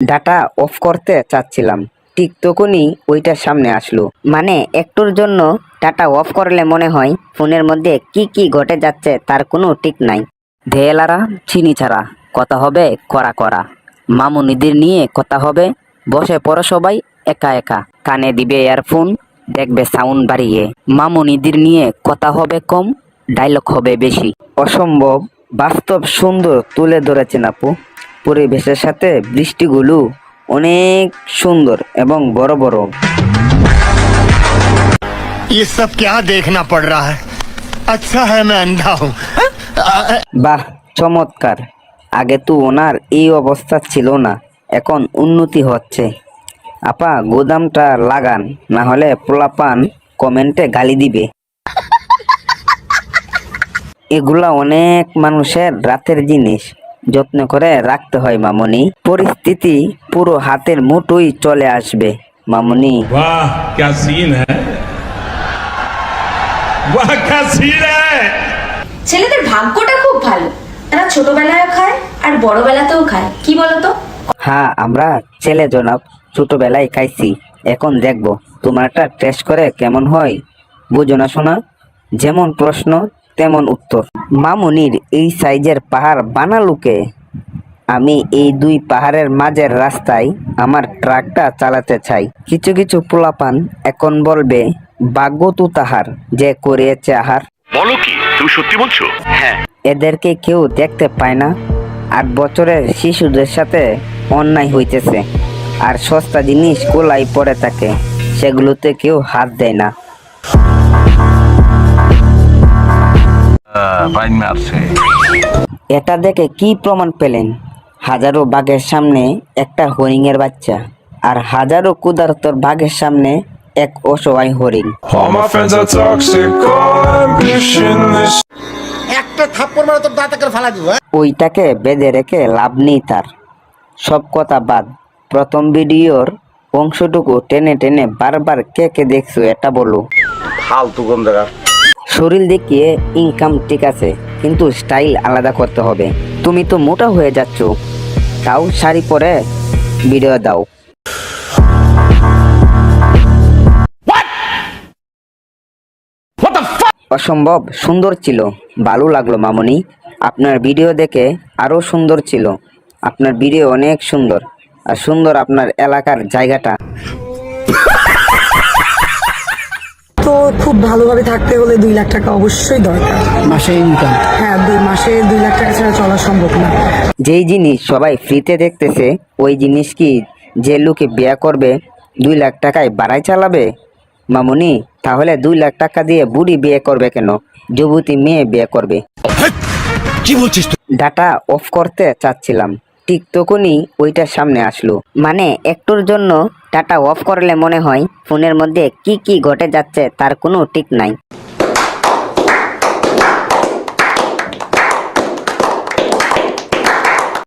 Data off করতে চাচ্ছিলাম। ঠিক তখনই ওইটার সামনে আসলো। মানে একটুর জন্য ডাটা অফ করলে মনে হয় ফোনের মধ্যে কি কি ঘটে যাচ্ছে তার কোনো ঠিক নাই। ধেলারা চিনি ছাড়া, কথা হবে করা করা মামুনিদের নিয়ে কথা হবে, বসে পড়ো সবাই একা একা। কানে দিবে ইয়ারফোন, দেখবে সাউন্ড বাড়িয়ে। মামুনিদের নিয়ে কথা হবে কম, ডায়লগ হবে বেশি। অসম্ভব, বাস্তব সুন্দর তুলে ধরেছেন আপু। পরিবেশের সাথে বৃষ্টিগুলো অনেক সুন্দর এবং বড় বড় ये सब क्या देखना पड़ रहा है अच्छा है मैं अंधा हूँ বাহ চমৎকার আগে তো ওনার এই অবস্থা ছিল না এখন উন্নতি হচ্ছে আপা গোদামটা লাগান না হলে পোলাপান কমেন্টে গালি দিবে এগুলা অনেক মানুষের রাতের জিনিস যত্ন করে রাখতে হয় মামনি পরিস্থিতি পুরো হাতের মুঠোই চলে আসবে মামনি वाह क्या सीन है वाह क्या सीन है ছেলেদের ভাগ্যটা খুব ভালো তারা ছোটবেলায়ও খায় আর বড়বেলাতেও খায় কি বলতো হ্যাঁ আমরা ছেলে জনাব ছোটবেলায় খাইছি এখন দেখবো তোমারটা টেস্ট করে কেমন হয় বুঝো না শোনা যেমন প্রশ্ন তেমন উত্তর মামুনির এই সাইজের পাহাড় বানালুকে আমি এই দুই পাহাড়ের মাঝের রাস্তায় আমার ট্রাকটা চালাতে চাই। কিছু কিছু পোলাপান এখন বলবে ভাগ্য তু তাহার যে করিয়েছে আহার। বলো কি তুমি সত্যি বলছো? হ্যাঁ এদেরকে কেউ দেখতে পায় না। আট বছরের শিশুদের সাথে অন্যায় হইতেছে আর সস্তা জিনিস কোলাই পড়ে থাকে সেগুলোতে কেউ হাত দেয় না। বাইন মারছে এটা দেখে কি প্রমাণ পেলেন? হাজারো বাঘের সামনে একটা হরিণের বাচ্চা আর হাজারো কুদারতর বাঘের সামনে এক অসহায় হরিণ. একটা থাপ্পড় মারা তোর ফালা দিব ওইটাকে বেঁধে রেখে লাভ নেই তার। সব কথা বাদ প্রথম ভিডিওর অংশটুকু টেনে টেনে বারবার কে কে দেখছ এটা বলো। ফালতু গন্ধরা। শরীর দেখিয়ে ইনকাম ঠিক আছে কিন্তু স্টাইল আলাদা করতে হবে। তুমি তো মোটা হয়ে যাচ্ছ তাও শাড়ি পরে ভিডিও দাও। অসম্ভব সুন্দর ছিল ভালো লাগল মামনি। আপনার ভিডিও দেখে আরও সুন্দর ছিল। আপনার ভিডিও অনেক সুন্দর আর সুন্দর আপনার এলাকার জায়গাটা। ভালোভাবে থাকতে হলে দুই লাখ টাকা অবশ্যই দরকার। মাসে ইনকাম হ্যাঁ দুই মাসে দুই লাখ টাকা ছাড়া চলা সম্ভব না। যেই জিনিস সবাই ফ্রিতে দেখতেছে ওই জিনিস কি যে লোকে বিয়ে করবে দুই লাখ টাকায় বাড়াই চালাবে? মামুনি তাহলে দুই লাখ টাকা দিয়ে বুড়ি বিয়ে করবে কেন? যুবতী মেয়ে বিয়ে করবে। কি বলছিস ডাটা অফ করতে চাচ্ছিলাম। ঠিক তখনই ওইটার সামনে আসলো। মানে একটুর জন্য ডাটা অফ করলে মনে হয় ফোনের মধ্যে কি কি ঘটে যাচ্ছে তার কোনো ঠিক নাই।